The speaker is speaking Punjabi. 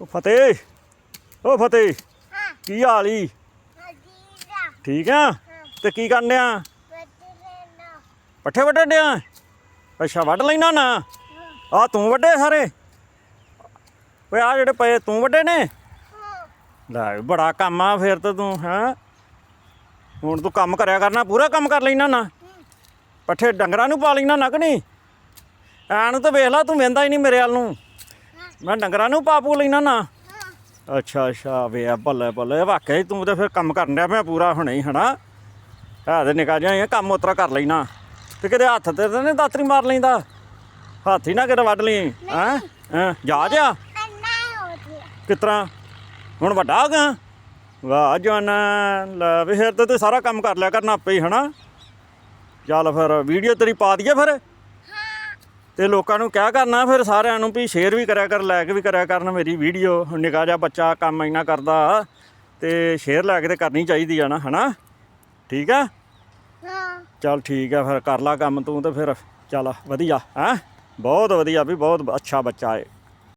ਉਹ ਫਤਿਹ। ਉਹ ਫਤਿਹ। ਹਾਂ। ਕੀ ਹਾਲ ਈ? ਹਜੀਰਾ ਠੀਕ ਆ? ਤੇ ਕੀ ਕਰਨ ਡਿਆ? ਨਾ ਪੱਠੇ ਵੱਢਣ ਡਿਆ? ਅੱਛਾ ਵੱਢ ਲੈਣਾ ਨਾ। ਆ ਤੂੰ ਵੱਡੇ ਸਾਰੇ? ਓਏ ਆ ਜਿਹੜੇ ਪਏ ਤੂੰ ਵੱਡੇ ਨੇ? ਹਾਂ ਲੈ ਬੜਾ ਕੰਮ ਆ ਫਿਰ ਤਾਂ ਤੂੰ ਹੈਂ? ਹੁਣ ਤੂੰ ਕੰਮ ਕਰਿਆ ਕਰਨਾ ਪੂਰਾ ਕੰਮ ਕਰ ਲੈਣਾ ਨਾ। ਪੱਠੇ ਡੰਗਰਾਂ ਨੂੰ ਪਾ ਲੈਣਾ ਨਾ ਕਿ ਨਹੀਂ? ਐ ਨੂੰ ਤਾਂ ਵੇਖ ਲਾ ਤੂੰ ਵੇਂਦਾ ਹੀ ਨਹੀਂ ਮੇਰੇ ਵੱਲ ਨੂੰ। ਮੈਂ ਡੰਗਰਾਂ ਨੂੰ ਪਾ ਪੂ ਲੈਣਾ ਨਾ। ਅੱਛਾ ਅੱਛਾ ਵੇ ਆ ਬੱਲੇ ਬੱਲੇ। ਵਾਕਿਆ ਹੀ ਤੂੰ ਤੇ ਫਿਰ ਕੰਮ ਕਰਨ ਡਿਆ ਮੈਂ ਪੂਰਾ ਹੁਣੇ ਹੀ ਹਨਾ? ਹੈ ਤੇ ਨਿਕਾ ਜਾ ਇਹ ਕੰਮ ਉਤਰਾ ਕਰ ਲੈਣਾ ਤੇ ਕਿਤੇ ਹੱਥ ਤੇ ਤਾਂ ਨਹੀਂ ਦਾਤਰੀ ਮਾਰ ਲੈਂਦਾ? ਹੱਥ ਹੀ ਨਾ ਕਿਤੇ ਵੱਢ ਲਈ ਹੈਂ? ਜਾ ਜਾ ਤਰ੍ਹਾਂ ਹੁਣ ਵੱਡਾ ਹੋ ਗਿਆ? ਵਾਹ ਜਵਾਨਾ ਲੈ ਵੀ ਫਿਰ ਤਾਂ ਤੂੰ ਸਾਰਾ ਕੰਮ ਕਰ ਲਿਆ ਕਰਨਾ ਆਪੇ ਹੀ ਹਨਾ? ਚੱਲ ਫਿਰ ਵੀਡੀਓ ਤੇਰੀ ਪਾ ਦਈਏ ਫਿਰ। ਤੇ ਲੋਕਾਂ ਨੂੰ ਕਿਆ ਕਰਨਾ ਫਿਰ ਸਾਰਿਆਂ ਨੂੰ ਵੀ ਸ਼ੇਅਰ ਵੀ ਕਰਿਆ ਕਰ ਲਾਇਕ ਵੀ ਕਰਿਆ ਕਰਨ ਮੇਰੀ ਵੀਡੀਓ ਨਿੱਕਾ ਜਿਹਾ ਬੱਚਾ ਕੰਮ ਇੰਨਾ ਕਰਦਾ ਤੇ ਸ਼ੇਅਰ ਲੈ ਕੇ ਤੇ ਕਰਨੀ ਚਾਹੀਦੀ ਆ ਨਾ ਹਨਾ? ਠੀਕ ਆ? ਹਾਂ। ਚੱਲ ਠੀਕ ਆ ਫਿਰ ਕਰ ਲਾ ਕੰਮ ਤੂੰ ਤੇ ਫਿਰ ਚੱਲ ਵਧੀਆ ਹੈਂ? ਬਹੁਤ ਵਧੀਆ ਵੀ ਬਹੁਤ ਅੱਛਾ ਬੱਚਾ ਏ।